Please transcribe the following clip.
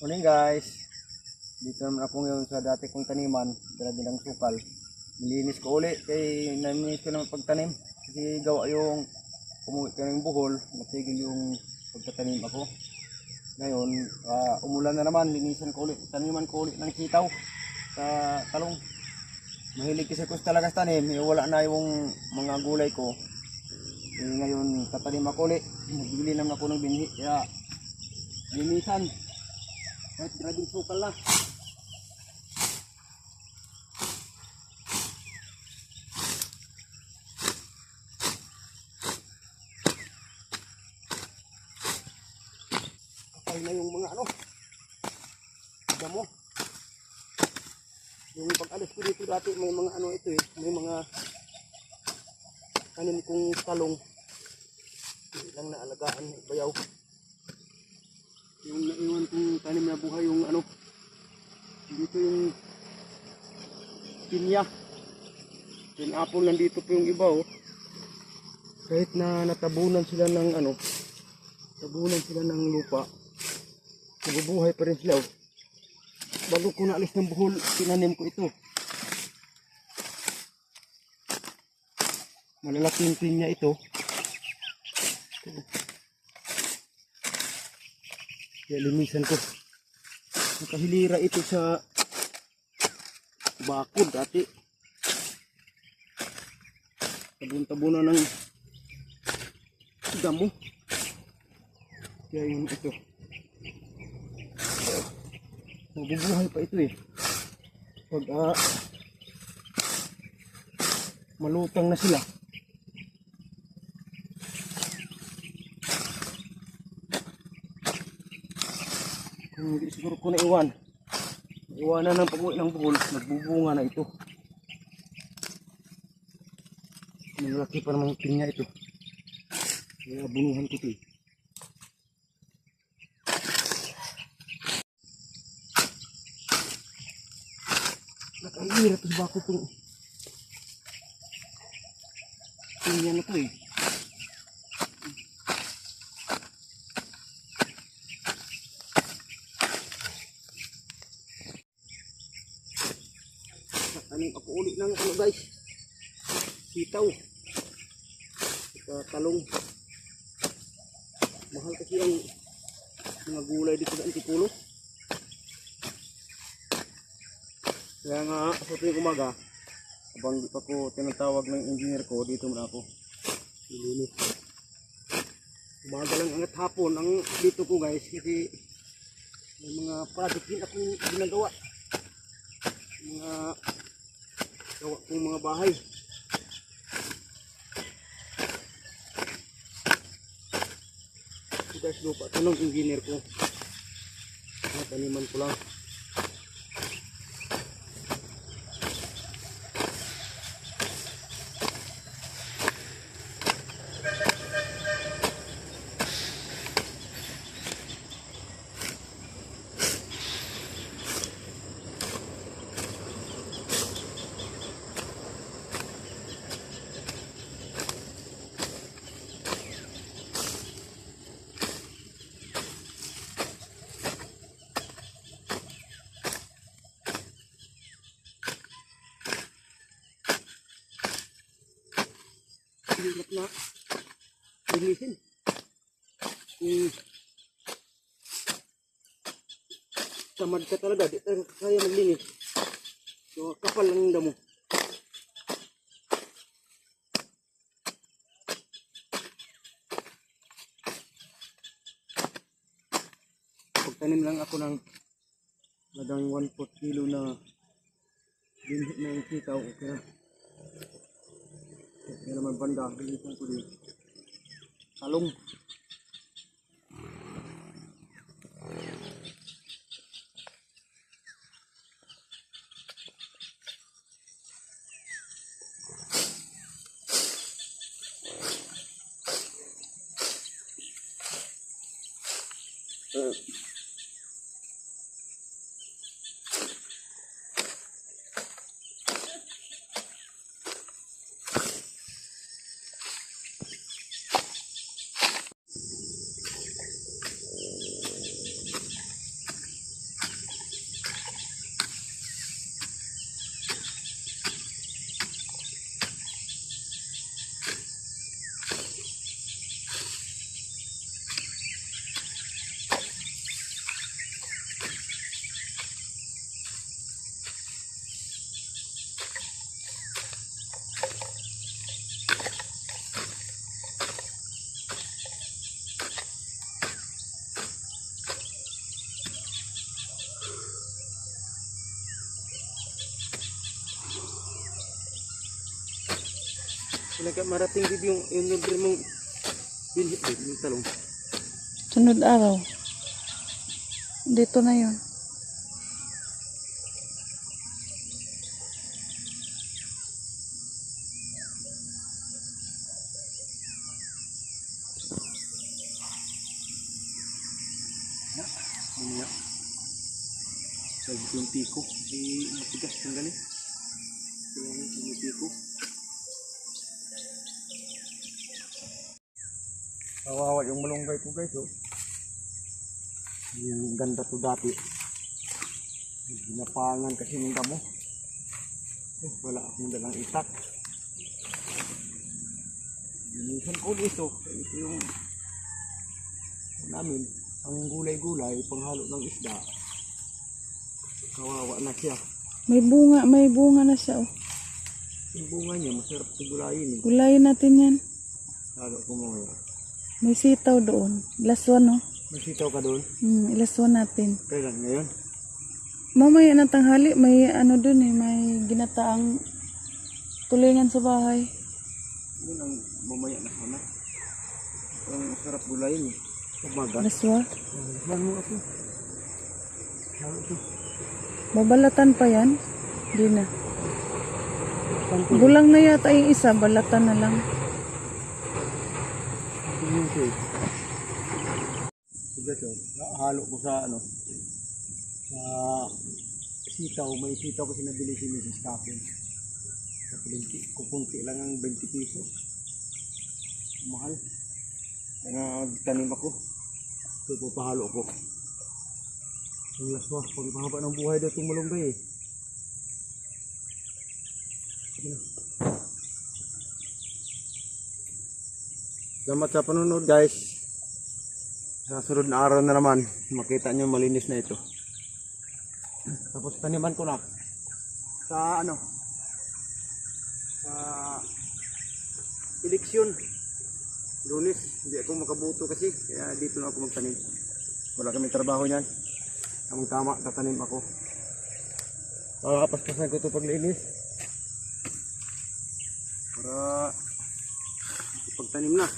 Morning guys. Dito naman ako ngayon sa dati kong taniman, dala din ng sukal. Nilinis ko uli kay naminis ko ng pagtanim. Kasi gawa yung umuwi ko ng buhol, natigil yung pagtatanim ako. Ngayon, ah, umulan na naman, linisan ko ulit, taniman ko ulit ng sitaw sa talong. Mahilig kasi ko talaga sa tanim, eh, wala na yung mga gulay ko. Eh, ngayon, tatanim ako ulit, magbili naman ako ng binhi, kaya linisan. Kahit grabing sukal na. Kapal na yung mga ano. Damo. Yung pag-alis ko dito dati may mga ano ito eh. May mga tanim kong talong. Hindi lang naalagaan. Bayaw yung naiwan kong tanim na buhay yung ano dito yung pinya. Yung apple nandito po yung iba oh. Kahit na natabunan sila ng ano tabunan sila ng lupa nabubuhay pa rin sila oh. Bago ko naalis ng buhol tinanim ko ito. Malalaking pinya ito Kaya linisan ko. Nakahilira ito sa bakod dati. Tabon-tabunan ng damo. Kaya yun ito. Mabubuhay pa ito eh. Pag ah, malutang na sila. Hindi siguro ko naiwan. Iwanan ng pag-uwi ng buhol, nagbubunga na ito. Malaki pa naman pinya ito. Kaya bunuhan ko ito eh. Nakahira ito sa bako itong pinya na ito eh. Tanim ako ulit ng ano guys. Sitaw. Sa talong. Mahal kasi ang mga gulay dito sa Antipolo. Kaya nga sa tuwing umaga, habang di pa ko tinatawag ng engineer ko, dito muna ako. Nilinis. Umaga lang angat hapon ang dito ko guys kasi may mga project din akong ginagawa. Mga gawa kong mga bahay. Guys, lupa ito ng engineer ko. Taniman ko lang. Hirap na linisin. Hmm. Tamad ka talaga, di tayo kaya maglinis. So, kapal lang yung damo. Pagtanim lang ako ng nadang 1 4 kilo na binhit na yung sitaw, okay na. Kaya naman banda, bilisan ko din. Talong. Uh, Pinaka marating din yung yung order mong binhit din yung talong. Sunod araw. Dito na yun. Mamaya. Sa yung tiko. Kasi matigas ang Kawawa yung malunggay ko guys oh. Yung ganda to dati. Ginapangan kasi ng damo. Eh, wala akong dalang itak. Linisan ko dito. Ito yung namin. Ang gulay-gulay, panghalo ng isda. Kawawa na siya. May bunga, may bunga na siya. Oh. Yung bunga niya, masarap sigurayin eh. Gulayin natin yan. Halo ko mga. May sitaw doon. Laswan, oh. May sitaw ka doon? Hmm, ilaswan natin. Kailan ngayon? Mamaya ng tanghali, may ano doon eh, may ginataang tulingan sa bahay. Yun ang mamaya na sana. Ang masarap gulayin eh. Umaga. Laswa. Yan mo ako. Babalatan pa yan. Hindi na. Gulang na yata yung isa, balatan na lang. Yun ito eh. Sige so, halo ko sa ano. Sa sitaw. May sitaw kasi nabili si Mrs. Kapin. Sa kukunti, lang ang 20 pesos. Mahal. Nagtanim ako. Ito po pahalo ko. Ang laswa, pag mahaba ng buhay daw itong malunggay eh. Sige Salamat sa panunod guys. Sa sunod na araw na naman, makita nyo malinis na ito. Tapos taniman ko na. Sa ano? Sa eleksyon. Lunes, hindi ako makabuto kasi. Kaya dito na ako magtanim. Wala kami trabaho niyan. Ang tama, tatanim ako. Pakakapaspasan ko ito paglinis. Para pagtanim na.